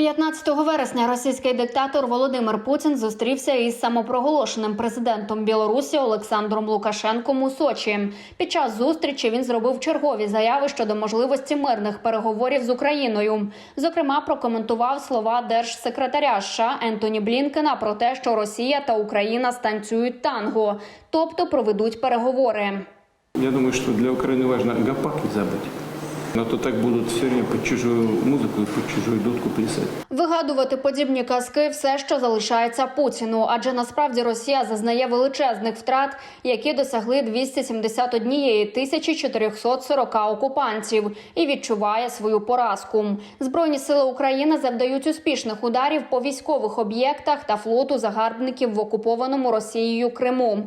15 вересня російський диктатор Володимир Путін зустрівся із самопроголошеним президентом Білорусі Олександром Лукашенком у Сочі. Під час зустрічі він зробив чергові заяви щодо можливості мирних переговорів з Україною. Зокрема, прокоментував слова держсекретаря США Ентоні Блінкена про те, що Росія та Україна станцюють танго, тобто проведуть переговори. Я думаю, что для Украины важно гопаки забыть. Но то так будут все время под чужую музыку и под чужую дудку плясать. Вигадувати подібні казки все, що залишається Путіну, адже насправді Росія зазнає величезних втрат, які досягли 271 тисячі 440 окупантів, і відчуває свою поразку. Збройні сили України завдають успішних ударів по військових об'єктах та флоту загарбників в окупованому Росією Криму.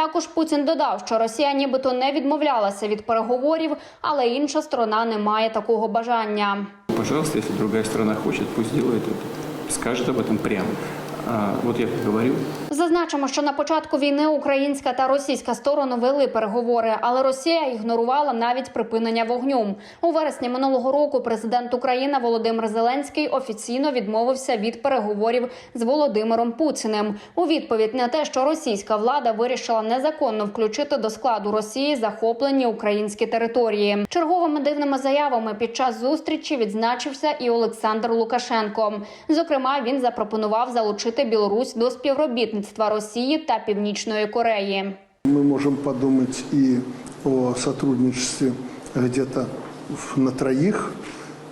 Також Путін додав, що Росія нібито не відмовлялася від переговорів, але інша сторона не має такого бажання. Пожалуйста, якщо друга сторона хоче, пусть делает это. Скажет об этом прямо. А вот я говорил, Зазначимо, що на початку війни українська та російська сторони вели переговори, але Росія ігнорувала навіть припинення вогню. У вересні минулого року президент України Володимир Зеленський офіційно відмовився від переговорів з Володимиром Путіним у відповідь на те, що російська влада вирішила незаконно включити до складу Росії захоплені українські території. Черговими дивними заявами під час зустрічі відзначився і Олександр Лукашенко. Зокрема, він запропонував залучити Білорусь до співробітництва Росії та Північної Кореї. Мы можем подумать и о сотрудничестве где-то в- на троих.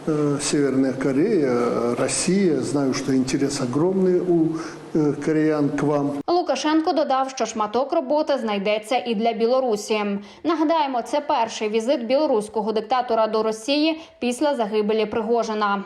Э, Северная Корея, Россия. Знаю, что интерес огромный у э, кореян к вам. Лукашенко додав, що шматок роботи знайдеться і для Білорусі. Нагадаємо, це перший візит білоруського диктатора до Росії після загибелі Пригожина.